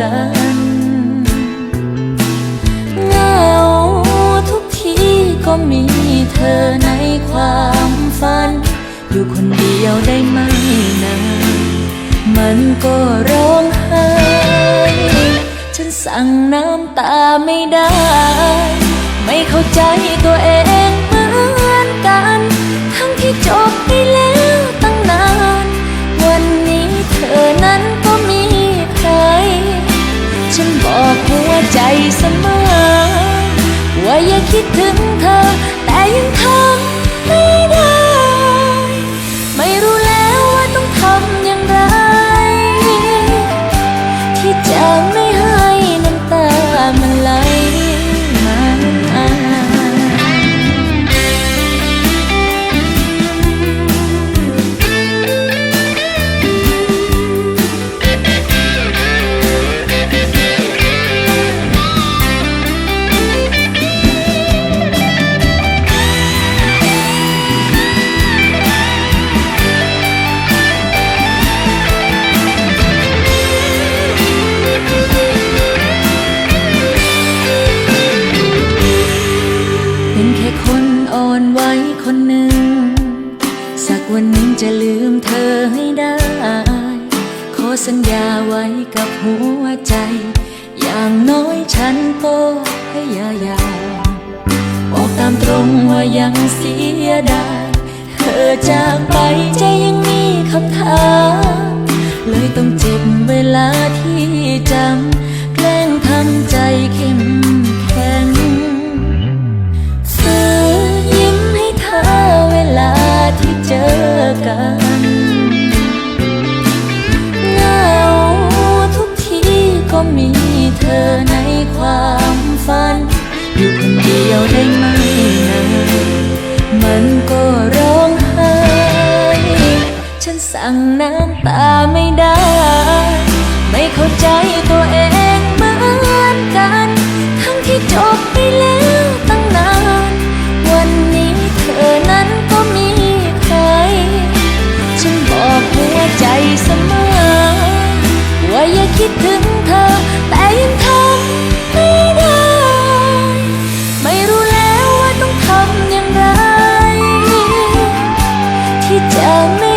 กันเหงาทุกทีก็มีเธอในความฝัน อยู่คนเดียวได้ไหมนานมันก็ร้องไห้ ฉันสั่งน้ำตาไม่ได้ ไม่เข้าใจตัวเอง อย่าคิดถึงเธอ แต่ยังทำ สัญญาไว้กับหัวใจ อย่างน้อยฉันก็พยายามบอกตามตรงว่ายังเสียดายเธอจากไปใจยังมีคำถาม สั่งน้ำตาไม่ได้ ไม่เข้าใจตัวเองเหมือนกัน ทั้งที่จบไปแล้วตั้งนาน วันนี้เธอนั้นก็มีใคร ฉันบอกหัวใจเสมอ ว่าอย่าคิดถึงเธอ แต่ยังทำไม่ได้ ไม่รู้แล้วว่าต้องทำอย่างไร ที่จะไม่